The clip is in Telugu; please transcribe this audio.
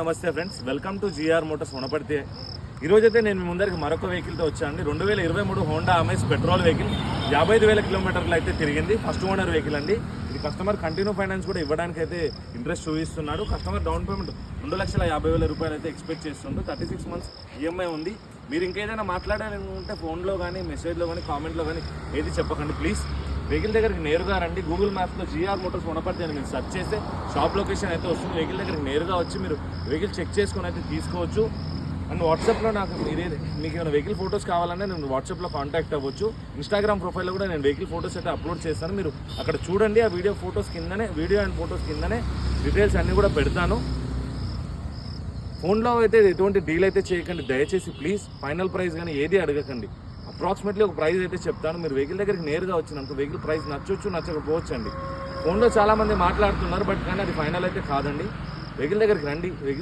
నమస్తే friends. Welcome to GR motors వనపడితే ఈరోజైతే అయితే నేను మీ ముందరికి మరొక వెహికల్తో వచ్చానండి. రెండు వేల ఇరవై మూడు హోండా అమెస్ పెట్రోల్ వెహికల్. యాభై ఐదు వేల కిలోమీటర్లు అయితే తిరిగింది. ఫస్ట్ ఓనర్ వెహికల్ అండి. ఇది కస్టమర్ కంటిన్యూ ఫైనాన్స్ కూడా ఇవ్వడానికి అయితే ఇంట్రెస్ట్ చూపిస్తున్నాడు. కస్టమర్ డౌన్ పేమెంట్ రెండు లక్షల యాభై వేల రూపాయలు అయితే ఎక్స్పెక్ట్ చేస్తుండ్రు థర్టీ సిక్స్ మంత్స్ ఈఎంఐ ఉంది. మీరు ఇంకేదైనా మాట్లాడాలనుకుంటే ఫోన్లో కానీ మెసేజ్లో కానీ కామెంట్లో కానీ ఏది చెప్పకండి ప్లీజ్. వెహికల్ దగ్గరికి నేరుగా రండి. గూగుల్ మ్యాప్స్లో జిఆర్ మోటార్స్ వనపర్తి అని మీరు సెర్చ్ చేస్తే షాప్ లొకేషన్ అయితే వస్తుంది. వెహికల్ దగ్గరికి నేరుగా వచ్చి మీరు వెహికల్ చెక్ చేసుకొని అయితే తీసుకోవచ్చు. అండ్ వాట్సాప్లో నాకు మీరే మీకు ఏమైనా వెహికల్ ఫొటోస్ కావాలంటే నేను వాట్సాప్లో కాంటాక్ట్ అవ్వచ్చు. ఇన్స్టాగ్రామ్ ప్రొఫైల్లో కూడా నేను వెహికల్ ఫొటోస్ అయితే అప్లోడ్ చేస్తాను. మీరు అక్కడ చూడండి. ఆ వీడియో ఫొటోస్ కిందనే వీడియో అండ్ ఫొటోస్ కిందనే డీటెయిల్స్ అన్నీ కూడా పెడతాను. ఫోన్లో అయితే ఎటువంటి డీల్ అయితే చేయకండి. దయచేసి ప్లీజ్ ఫైనల్ ప్రైస్ కానీ ఏది అడగకండి. అప్రాక్సిమేట్లీ ఒక ప్రైస్ అయితే చెప్తాను. మీరు వెహికల్ దగ్గరికి నేరుగా వచ్చినాక వెహికల్ ప్రైస్ నచ్చొచ్చు నచ్చకపోవచ్చు అండి ఫోన్లో చాలామంది మాట్లాడుతున్నారు బట్ కానీ అది ఫైనల్ అయితే కాదండి. వెహికల్ దగ్గరికి రండి. వెహికల్